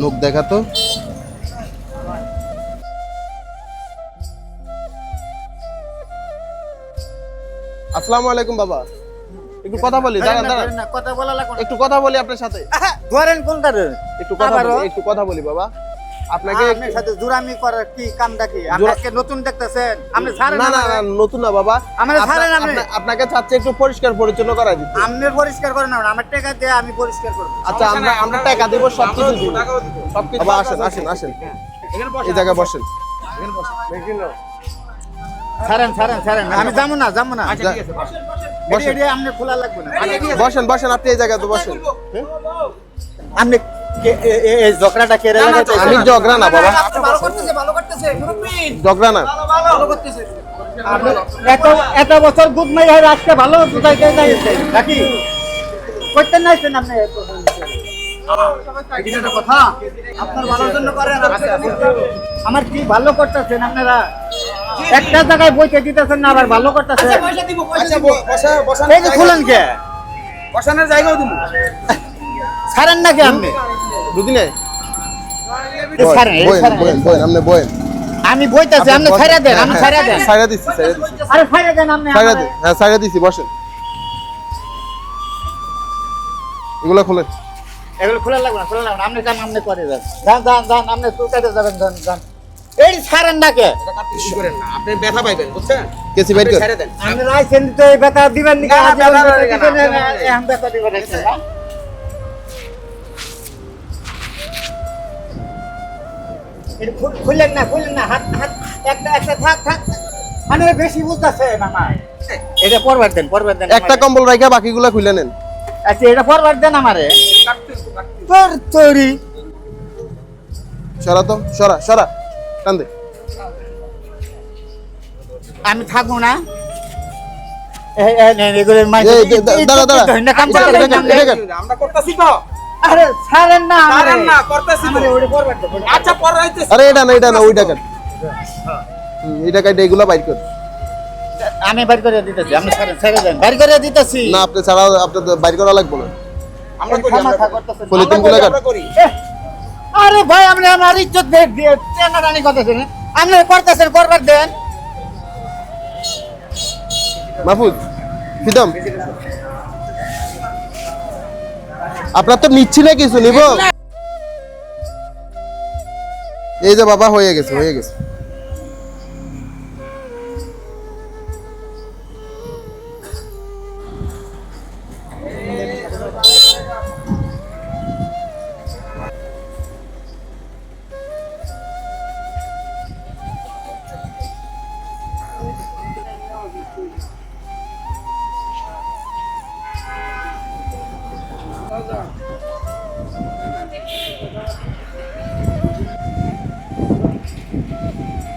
নোক দেখা তো। আসসালামু আলাইকুম বাবা। একটু কথা বলি দাঁড়ান দাঁড়ান। কথা বলা একটু কথা বলি আপনার সাথে। ধরেন কোনটা একটু কথা বলি একটু কথা বলি বাবা। আপনাকে আপনার সাথে জুরামি করার কি কামটা কি? আপনি জোরা- নতুন দেখতেছেন। আপনি ছাড়েন না না না নতুন না বাবা। আমারে আপনা- ছাড়েন আপনি। আপনাকে চাচ্ছে একটু পরিষ্কার পরিচ্ছন্ন করা দিতে। আপনি পরিষ্কার করেন না আমার টাকা দিয়ে আমি পরিষ্কার করব। আচ্ছা আমরা আমরা টাকা দিব সব কিছু দিব। সব কিছু বাবা আসেন আসেন আসেন। এই জায়গায় বসেন। ছাড়েন ছাড়েন ছাড়েন। আমি যাব না যাব না। যা- এটি- এটি আপনি খোলা লাগবে না। বসেন বসেন আপনি এই জায়গায় তো বসেন। আপনি এই ঝগড়াটা কেড়ে আমি ঝগড়া না বাবা। ভালো করতেছে ভালো করতেছে ঝগড়া না। ভালো করতেছে। এত এত বছর গুড মাই হয় আজকে ভালো বুঝাইতে যাইছে নাকি? করতেন না আপনি এত কথা আপনার ভালোর জন্য করেন আমার কি ভালো করতেছেন আপনারা? একটা জায়গায় বইতে দিতেছেন না আবার ভালো করতেছেন? খুলেন কে? বসানোর জায়গাও দিব। ছাড়েন নাকি আপনি? দুদিনে আপনি বয়েন আমি বইতেছি আপনি ছাড়া দেন আপনি ছাড়া দেন। সাইরা দিচ্ছি সাইরা দিচ্ছি আরে ছাড়া দেন আপনি আমারে। দিন হ্যাঁ সাইরা দিচ্ছি বসেন। এগুলো খোলেন। এগুলো খোলা লাগবে না খোলা লাগবে না। আপনি যান আপনি করে যান। যান যান যান আপনি চুকাতে যাবেন যান যান। এই ছাড়েন না কে? কিছু করেন না আপনি ব্যথা পাইবেন বুঝছেন? কেসি বাইট কর ছেড়ে দেন। আপনি লাইসেন তো এই বেটা দিবেন না, বেটা দিবেন না, এখন বেটা দিবেন না, এটা খুললেন না খুললেন না হাত হাত একটা একটা থাক থাক। মানে বেশি বুঝতেছে মামা। এটা পরবার দেন পরবার দেন একটা কম্বল রাখা বাকিগুলো খুলে নেন। আচ্ছা এটা পরবার দেন আমারে। তোর তৈরি। সরা তো সরা সরা টান দে। আমি থাকব না। এই- এই এগুলো মাইকে- দাঁড়া, দাঁড়া। আমরা করতেছি তো। আরে ছাড়েন না। পারেন না করতেছি ওটা পরবার দেন, ওটা আচ্ছা পরে হইতেছে আরে এটা না এটা না ওইটা কাট এইটা কাট এগুলো বাইট কর। আমি বাড়ি করে দিতেছি আপনি ছেড়ে ছেড়ে দেন। বাড়ি করে দিতেছি। না আপনি ছাড়া আপনার বাইর করা লাগবে না। আমরা করি আমরা করি। করতেছেন। পলিথিন আমরা গুলো করি, কাট আরে ভাই আপনি আমার ইজ্জত দেখ দিয়ে টেনাটানি করতেছেন আপনি করতেছেন করবার দেন। মাহফুজ ফিদম। আপনার তো নিচ্ছি না কিছু নিব? এই যে বাবা হয়ে গেছে হয়ে গেছে।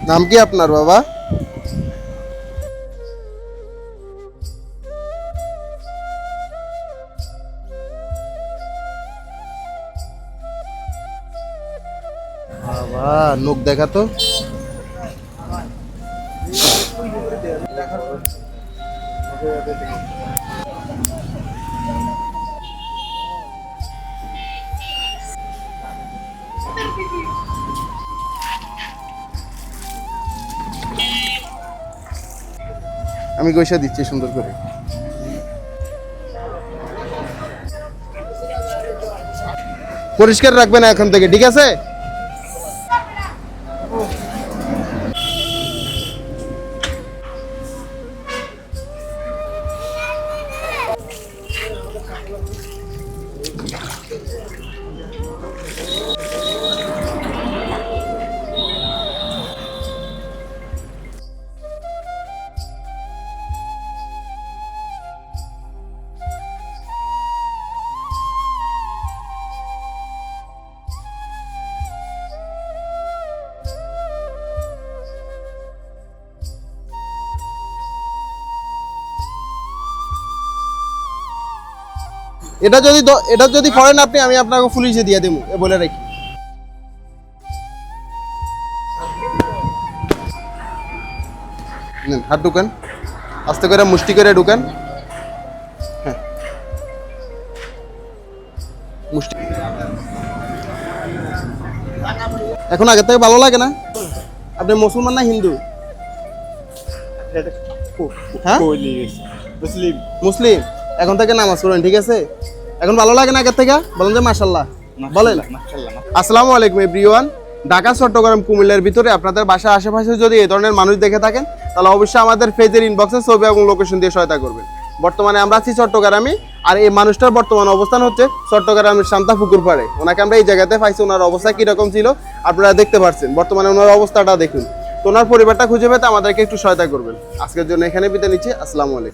নাম কি আপনার বাবা? বাবা নোক দেখা তো। আমি গৈসা দিচ্ছি সুন্দর করে। পরিষ্কার রাখবেন এখন থেকে ঠিক আছে? এটা যদি এটা যদি করেন আপনি আমি আপনাকে পুলিশে দিয়ে দেবো এ বলে রাখি। নেন, হাত ঢুকান। আস্তে করে মুষ্টি করে ঢুকান। হ্যাঁ। মুষ্টি এখন আগের থেকে ভালো লাগে না? আপনি মুসলমান না হিন্দু? হ্যাঁ? মুসলিম। মুসলিম। এখন থেকে নামাজ পড়েন ঠিক আছে? এখন ভালো লাগে না আগের থেকে? বলেন যে মাশাল্লাহ বলেন। আসসালামু আলাইকুম এভরিওয়ান ঢাকা চট্টগ্রাম কুমিল্লার ভিতরে আপনাদের বাসার আশেপাশে যদি এই ধরনের মানুষ দেখে থাকেন তাহলে অবশ্যই আমাদের পেজের ইনবক্সে ছবি এবং লোকেশন দিয়ে সহায়তা করবেন। বর্তমানে আমরা আছি চট্টগ্রামে আর এই মানুষটার বর্তমান অবস্থান হচ্ছে চট্টগ্রামের শান্তা পুকুর পাড়ে। ওনাকে আমরা এই জায়গাতে পাইছি ওনার অবস্থা কীরকম ছিল আপনারা দেখতে পাচ্ছেন বর্তমানে ওনার অবস্থাটা দেখুন। তো ওনার পরিবারটা খুঁজে পেতে আমাদেরকে একটু সহায়তা করবেন। আজকের জন্য এখানে বিদায় নিচ্ছি আসসালামু আলাইকুম।